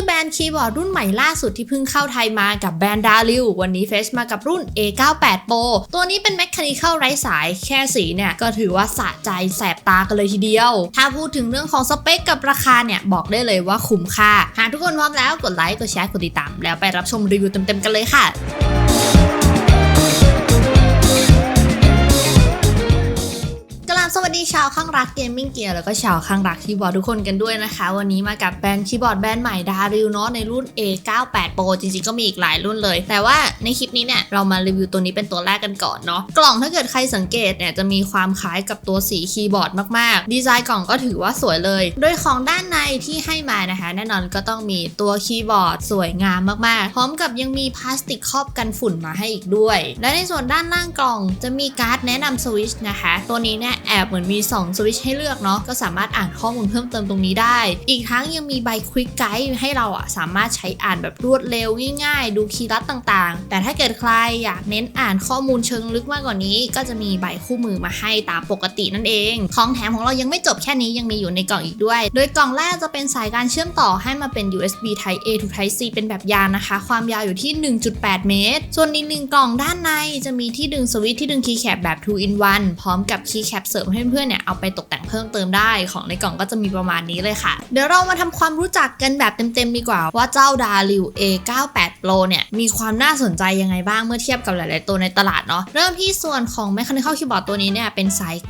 คือแบรนด์คีย์บอร์ดรุ่นใหม่ล่าสุดที่เพิ่งเข้าไทยมากับแบรนด์ดาริววันนี้เฟชมากับรุ่น A98 Pro ตัวนี้เป็น Mechanical ไร้สายแค่สีเนี่ย ก็ถือว่าสะใจแสบตากันเลยทีเดียว ถ้าพูดถึงเรื่องของสเปคกับราคาเนี่ย บอกได้เลยว่าคุ้มค่า หากทุกคนพร้อมแล้วกดไลค์กดแชร์กดติดตาม แล้วไปรับชมรีวิวเต็มๆกันเลยค่ะ ดีชาวข้างรักเกมมิ่งเกียร์แล้วก็ชาวข้างรักคีย์บอร์ดทุกคนกันด้วยนะคะ วันนี้มากับแบรนด์คีย์บอร์ดแบรนด์ใหม่ดาริวเนาะในรุ่น A98 Pro จริงๆ ก็มีอีกหลายรุ่นเลย แต่ว่าในคลิปนี้เนี่ย เรามารีวิวตัวนี้เป็นตัวแรกกันก่อนเนาะกล่องถ้าเกิดใครสังเกตเนี่ยจะมีความคล้ายกับตัวสีคีย์บอร์ดมากๆ ดีไซน์กล่องก็ถือว่าสวยเลย โดยของด้านในที่ให้มานะคะ แน่นอนก็ต้องมีตัวคีย์บอร์ดสวยงามมากๆ พร้อมกับยังมีพลาสติกครอบกันฝุ่นมาให้อีกด้วย และในส่วนด้านล่างกล่องจะมีการ์ดแนะนำสวิชนะคะตัวนี้เนี่ยแอบเหมือนมี 2 สวิตช์ให้เลือกเนาะก็สามารถอ่านข้อมูลเพิ่มเติมตรงนี้ได้ อีกทั้งยังมีใบควิกไกด์ให้เราอะสามารถใช้อ่านแบบรวดเร็วง่ายๆ ดูคีย์ลัดต่างๆ แต่ถ้าเกิดใครอยากเน้นอ่านข้อมูลเชิงลึกมากกว่านี้ ก็จะมีใบคู่มือมาให้ตามปกตินั่นเอง ของแถมของเรายังไม่จบแค่นี้ยังมีอยู่ในกล่องอีกด้วย โดยกล่องแรกจะเป็นสายการเชื่อมต่อให้มาเป็น USB Type A to Type C เป็นแบบยานนะคะ ความยาวอยู่ที่ 1.8 เมตร ส่วนอีกหนึ่งกล่องด้านในจะมีที่ดึงสวิตช์ที่ดึงคีย์แคปแบบ2 in 1พร้อมกับคีย์แคปเสริมให้เพื่อนๆเนี่ยเอาไปตกแต่งเพิ่มเติมได้ของในกล่องก็จะมีประมาณนี้เลยค่ะ เดี๋ยวเรามาทำความรู้จักกันแบบเต็มๆดีกว่าว่าเจ้าดาริว A98 Pro เนี่ยมีความน่าสนใจยังไงบ้างเมื่อเทียบกับหลายๆตัวในตลาดเนาะเริ่มที่ส่วนของ Mechanical Keyboard ตัวนี้เนี่ยเป็นไซส์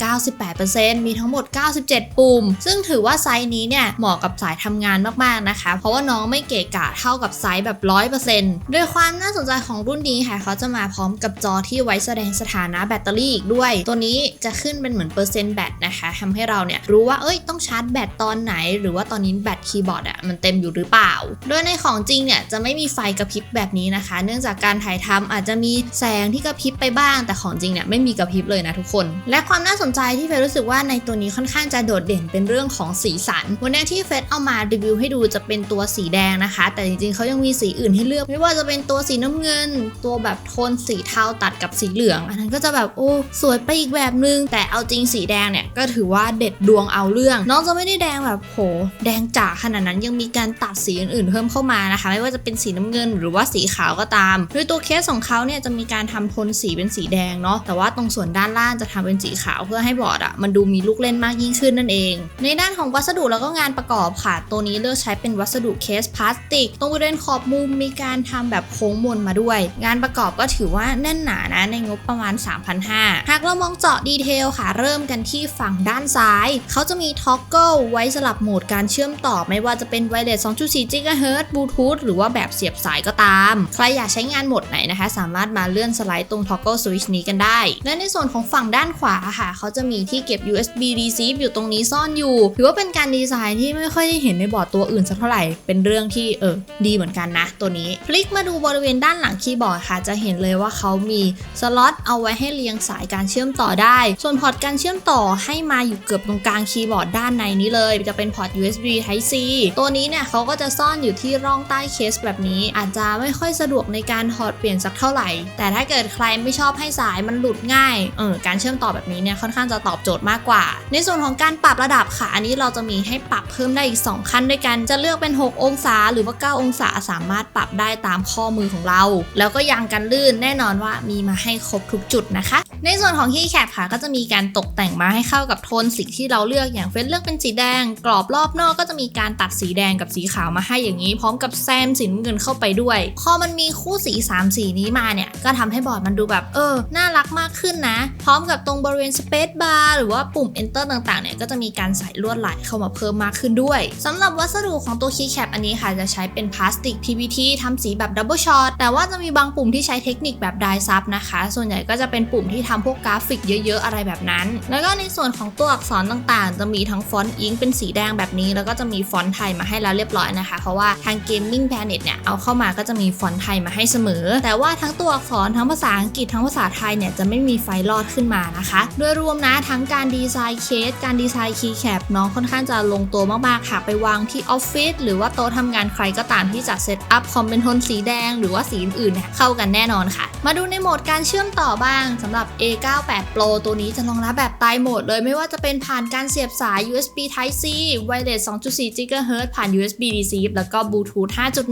98%มีทั้งหมด 97 ปุ่ม ซึ่งถือว่าไซส์นี้เนี่ยเหมาะกับสายทำงานมากๆนะคะ เพราะว่าน้องไม่เกะกะเท่ากับไซส์แบบ 100%โดยความน่าสนใจของรุ่นนี้ค่ะเขาจะมาพร้อมกับจอที่ไว้แสดงสถานะแบตเตอรี่อีกด้วย ตัวนี้จะขึ้นเป็นเหมือนเปอร์เซ็นต์แบตนะคะทำให้เราเนี่ยรู้ว่าเอ้ยต้องชาร์จแบตตอนไหน หรือว่าตอนนี้แบตคีย์บอร์ดอะมันเต็มอยู่หรือเปล่า โดยในของจริงเนี่ยจะไม่มีไฟกระพริบแบบนี้นะคะ เนื่องจากการถ่ายทำอาจจะมีแสงที่กระพริบไปบ้าง แต่ของจริงเนี่ยไม่มีกระพริบเลยนะทุกคน และความน่าสนใจที่เฟยรู้สึกว่าในตัวนี้ค่อนข้างจะโดดเด่นเป็นเรื่องของสีสัน วันนี้ที่เฟยเอามารีวิวให้ดูจะเป็นตัวสีแดงนะคะ แต่จริงๆเขายังมีสีอื่นให้เลือก ไม่ว่าจะเป็นตัวสีน้ำเงิน ตัวแบบโทนสีเทาตัดกับสีเหลือง อันนั้นก็จะแบบโอ้สวยไปอีกแบบนึง แต่เอาจริงสีแดงเนี่ยก็ถือว่าเด็ดดวงเอาเรื่อง น้องจะไม่ได้แดงแบบโหแดงจ๋าขนาดนั้นยังมีการตัดสีอื่นๆ เพิ่มเข้ามานะคะ ไม่ว่าจะเป็นสีน้ำเงินหรือว่าสีขาวก็ตาม โดยตัวเคสของเขาเนี่ยจะมีการทำโทนสีเป็นสีแดงเนาะแต่ว่าตรงส่วนด้านล่างจะทำเป็นสีขาวเพื่อให้บอร์ดอะมันดูมีลูกเล่นมากยิ่งขึ้นนั่นเอง ในด้านของวัสดุแล้วก็งานประกอบค่ะ ตัวนี้เลือกใช้เป็นวัสดุเคสพลาสติก ตรงบริเวณขอบมุมมีการทำแบบโค้งมนมาด้วย งานประกอบก็ถือว่าแน่นหนานะในงบประมาณ 3,500หากเรามองเจาะดีเทลค่ะ เริ่มกันที่ฝั่งด้านซ้าย เขาจะมีท็อกเกิลไว้สลับโหมดการเชื่อมต่อ ไม่ว่าจะเป็นไวเลส2.4 GHz บลูทูธหรือว่าแบบเสียบสายก็ตาม ใครอยากใช้งานโหมดไหนนะคะ สามารถมาเลื่อนสไลด์ตรง toggle switch นี้กันได้ และในส่วนของฝั่งด้านขวาค่ะ เขาจะมีที่เก็บ USB receive อยู่ตรงนี้ซ่อนอยู่ ถือว่าเป็นการดีไซน์ที่ไม่ค่อยได้เห็นในบอร์ดตัวอื่นสักเท่าไหร่ เป็นเรื่องที่เออดีเหมือนกันนะ ตัวนี้ พลิกมาดูบริเวณด้านหลังคีย์บอร์ดค่ะ จะเห็นเลยว่าเขามีสล็อตเอาไว้ให้เรียงสายการเชื่อมต่อได้ ส่วนพอร์ตการเชื่อมต่อให้มาอยู่เกือบตรงกลางคีย์บอร์ดด้านในนี้เลย จะเป็นพอร์ต USB Type C ตัวนี้เนี่ยเขาก็จะซ่อนอยู่ที่ร่องใต้เคสแบบนี้ อาจจะไม่ค่อยสะดวกในการถอดเปลี่ยนสักเท่าไหร่ แต่ถ้าเกิดใครไม่ชอบให้สายมันหลุดง่ายเออการเชื่อมต่อแบบนี้เนี่ยค่อนข้างจะตอบโจทย์มากกว่า ในส่วนของการปรับระดับค่ะ อันนี้เราจะมีให้ปรับเพิ่มได้อีก 2 ขั้นด้วยกัน จะเลือกเป็น 6 องศาหรือว่า 9 องศาสามารถปรับได้ตามข้อมือของเรา แล้วก็ยางกันลื่นแน่นอนว่ามีมาให้ครบทุกจุดนะคะ ในส่วนของคีย์แคปค่ะก็จะมีการตกแต่งมาให้เข้ากับโทนสีที่เราเลือกอย่างเฟซเลือกเป็นสีแดง กรอบรอบนอกก็จะมีการตัดสีแดงกับสีขาวมาให้อย่างนี้ พร้อมกับแซมสีน้ำเงินเข้าไปด้วย พอมันมีคู่สี 3 สีนี้มาเนี่ย ก็ทำให้บอร์ดมันดูแบบเออ น่ารักมากขึ้นนะ พร้อมกับตรงบริเวณ Space Bar หรือว่าปุ่ม Enter ต่างๆเนี่ยก็จะมีการใส่ลวดลายเข้ามาเพิ่มมากขึ้นด้วยสำหรับวัสดุของตัวคีย์แคปอันนี้ค่ะจะใช้เป็นพลาสติก PVT ทำสีแบบดับเบิลช็อตแต่ว่าจะมีบางปุ่มที่ใช้เทคนิคแบบไดซับนะคะ ส่วนใหญ่ก็จะเป็นปุ่มที่ทำพวกกราฟิกเยอะ ๆ อะไรแบบนั้น แล้วก็ในส่วนของตัวอักษรต่างๆ จะมีทั้งฟอนต์อิงเป็นสีแดงแบบนี้ แล้วก็จะมีฟอนต์ไทยมาให้แล้วเรียบร้อยนะคะ เพราะว่าทาง Gaming Planet เนี่ยเอาเข้ามาก็จะมีฟอนต์ไทยมาให้เสมอ แต่ว่าทั้งตัวอักษรทั้งภาษาอังกฤษทั้งภาษาไทยเนี่ยจะไม่มีไฟลอดขึ้นมานะคะ โดยรวมนะทั้งการดีไซน์เคส การดีไซน์คีย์แคปน้องค่อนข้างจะลงตัวมากๆค่ะไปวางที่ออฟฟิศหรือว่าโต๊ะทำงานใครก็ตามที่จะเซตอัพคอมเป็นโทนสีแดง หรือว่าสีอื่นๆเนี่ยเข้ากันแน่นอนค่ะ มาดูในโหมดการเชื่อมต่อบ้างสำหรับ A98 Pro ตัวนี้จะรองรับแบบตโหมดเลยไม่ว่าจะเป็นผ่านการเสียบสาย USB Type C Wireless 2.4 GHz ผ่าน USB DC แล้วก็ Bluetooth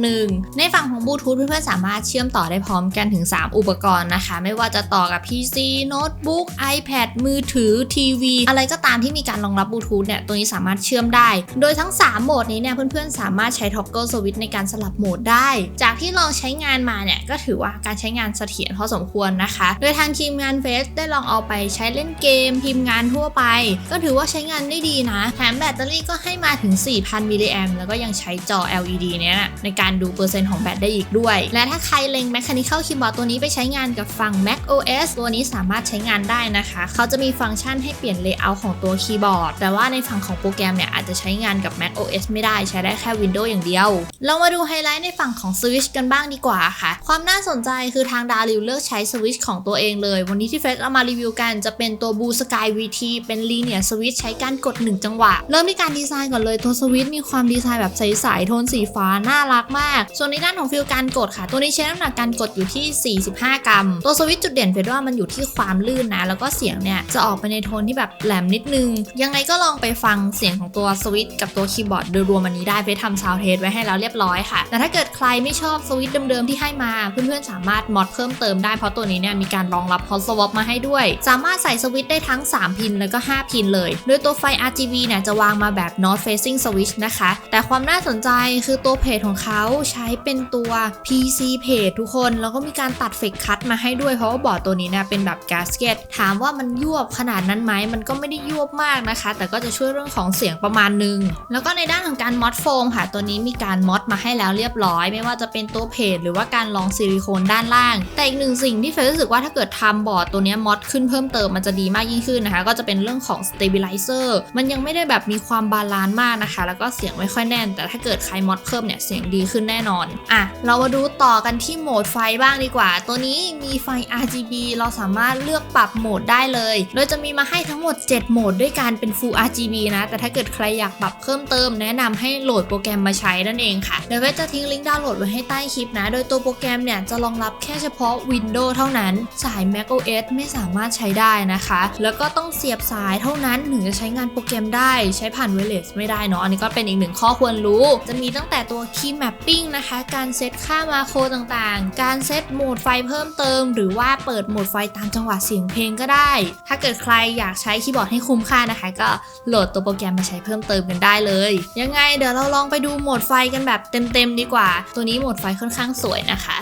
5.1 ในฝั่งของ Bluetooth เพื่อนๆสามารถเชื่อมต่อได้พร้อมกันถึง 3 อุปกรณ์นะคะ ไม่ว่าจะต่อกับ PC โน้ตบุ๊ก iPad มือถือทีวีอะไรก็ตามที่มีการรองรับบลูทูธเนี่ยตัวนี้สามารถเชื่อมได้ โดยทั้ง 3 โหมดนี้เนี่ยเพื่อนๆสามารถใช้ Toggle Switch ในการสลับโหมดได้ จากที่ลองใช้งานมาเนี่ยก็ถือว่าการใช้งานเสถียรพอสมควรนะคะ โดยทางทีมงานเฟสได้ลองเอาไปใช้เล่นเกมพิมพ์งานทั่วไป ก็ถือว่าใช้งานได้ดีนะ แถมแบตเตอรี่ก็ให้มาถึง 4,000มิลลิแอมแล้วก็ยังใช้จอ LED เนี่ยนะในการดูเปอร์เซ็นต์ของแบตได้อีกด้วย และถ้าใครเล็ง Mechanical Keyboard ตัวนี้ไปใช้งานกับฝั่ง Mac OS ตัวนี้สามารถใช้งานได้นะคะ เขาจะมีฟังก์ชันให้เปลี่ยน Layout ของตัวคีย์บอร์ด แต่ว่าในฝั่งของโปรแกรมเนี่ยอาจจะใช้งานกับ Mac OS ไม่ได้ใช้ได้แค่ Windows อย่างเดียว เรามาดูไฮไลท์ในฝั่งของ Switch กันบ้างดีกว่าค่ะ ความน่าสนใจคือทางดาริวเลือกใช้ Switch ของตัวเองเลย วันนี้ที่เฟซเอามารีวิวกันจะเป็นตัว Blue Sky VT เป็น Linear Switch ใช้การกด 1 จังหวะ เริ่มที่การดีไซน์ก่อนเลยตัวสวิตช์มีความดีไซน์แบบใสๆโทนสีฟ้าน่ารักมาก ส่วนในด้านของฟิลการกดค่ะ ตัวนี้ใช้น้ำหนักการกดอยู่ที่ 45 กรัม ตัวสวิตช์จุดเด่นเฟซว่ามันอยู่ที่ความลื่นนะ แล้วก็เสียงเนี่ยจะออกไปในโทนที่แบบแหลมนิดนึง ยังไงก็ลองไปฟังเสียงของตัวสวิตช์กับตัวคีย์บอร์ดโดยรวมอันนี้ได้เฟซทำซาวเทสไว้ให้แล้วเรียบร้อยค่ะ แต่ถ้าเกิดใครไม่ชอบสวิตช์เดิมๆที่ให้มา เพื่อนๆสามารถมอดเพิ่มเติมได้เพราะตัวนี้เนี่ยมีการรองรับ hot swap มาให้ด้วย สามารถใส่สวิตช์ได้ทั้ง 3 พินแล้วก็ 5 พินเลย โดยตัวไฟ RGB เนี่ยจะวางมาแบบ north facing switch นะคะ แต่ความน่าสนใจคือตัวเพจของเขาใช้เป็นตัว PC เพจทุกคน แล้วก็มีการตัดเฟกคัตมาให้ด้วย เพราะว่าบอร์ดตัวนี้เนี่ยเป็นแบบกาสเกตถามว่ามันยวบขนาดนั้นไหม มันก็ไม่ได้ยวบมากนะคะ แต่ก็จะช่วยเรื่องของเสียงประมาณนึง แล้วก็ในด้านของการมอดโฟมค่ะ ตัวนี้มีการมอดมาให้แล้วเรียบร้อย ไม่ว่าจะเป็นตัวเพจหรือว่าการลองซิลิโคนด้านล่าง แต่อีกหนึ่งสิ่งที่เฟยรู้สึกว่าถ้าเกิดทำบอร์ดตัวนี้มอดขึ้นเพิ่มเติมมันจะดีมากยิ่งขึ้นนะคะก็จะเป็นเรื่องของ stabilizer มันยังไม่ได้แบบมีความบาลานซ์มากนะคะ แล้วก็เสียงไม่ค่อยแน่น แต่ถ้าเกิดใครมอดเพิ่มเนี่ยเสียงดีขึ้นแน่นอนอะเรามาดูต่อกันที่โหมดไฟบ้างดีกว่า ตัวนี้มีไฟ RGB เราสามารถเลือกปรับโหมดได้เลย โดยจะมีมาให้ทั้งหมด 7 โหมดด้วยการเป็น Full RGB นะ แต่ถ้าเกิดใครอยากปรับเพิ่มเติม แนะนำให้โหลดโปรแกรมมาใช้นั่นเองค่ะเดี๋ยวเวจะทิ้งลิงก์ดาวน์โหลดไว้ให้ใต้คลิปนะ โดยตัวโปรแกรมเนี่ยจะรองรับแค่เฉพาะ Windows เท่านั้น สาย macOS ไม่สามารถใช้ได้นะคะ แล้วก็ต้องเสียบสายเท่านั้นถึงจะใช้งานโปรแกรมได้ใช้ผ่าน wireless ไม่ได้เนาะอันนี้ก็เป็นอีกหนึ่งข้อควรรู้ จะมีตั้งแต่ตัว key mapping นะคะ การเซตค่ามาโครต่างๆ การเซตโหมดไฟเพิ่มเติม หรือว่าเปิดโหมดไฟตามจังหวะเสียงเพลงก็ได้ ถ้าเกิดใครอยากใช้คีย์บอร์ดให้คุ้มค่านะคะ ก็โหลดตัวโปรแกรมมาใช้เพิ่มเติมกันได้เลย ยังไงเดี๋ยวเราลองไปดูโหมดไฟกันแบบเต็มๆดีกว่า ตัวนี้โหมดไฟค่อนข้างสวยนะคะ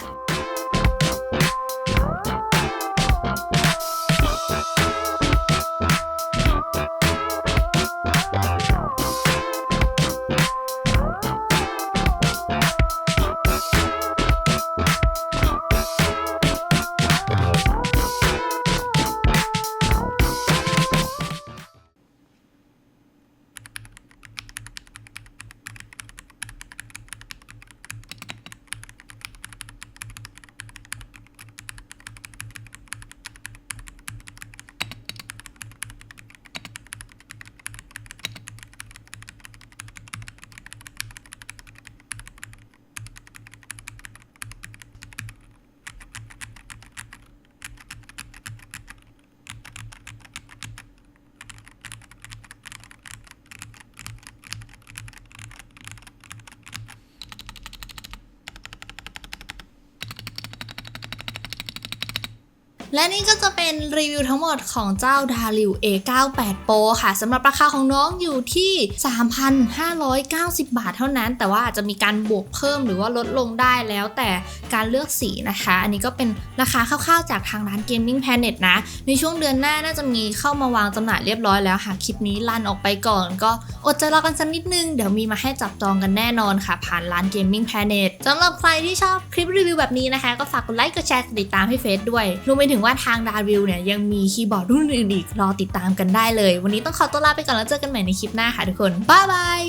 และนี่ก็จะเป็นรีวิวทั้งหมดของเจ้า d a r i u A98 Pro ค่ะสำหรับราคาของน้องอยู่ที่ 3,590 บาทเท่านั้น แต่ว่าอาจจะมีการบวกเพิ่มหรือว่าลดลงได้แล้วแต่การเลือกสีนะคะ อันนี้ก็เป็นราคาคร่าวๆจากทางร้าน Gaming Planet นะ ในช่วงเดือนหน้าน่าจะมีเข้ามาวางจำหน่ายเรียบร้อยแล้วหากคลิปนี้ลั่นออกไปก่อน ก็อดใจรอกันสักนิดนึง เดี๋ยวมีมาให้จับจองกันแน่นอนค่ะ ผ่านร้าน Gaming Planet สำหรับใครที่ชอบคลิปรีวิวแบบนี้นะคะ ก็ฝากกดไลค์กดแชร์กดติดตามให้เฟซด้วยรวมไปถึงึงว่าทางดาวิวเนี่ยยังมีคีย์บอร์ดรุ่นอื่นอีกรอติดตามกันได้เลย วันนี้ต้องขอตัวลาไปก่อนแล้วเจอกันใหม่ในคลิปหน้าค่ะทุกคนบ๊ายบาย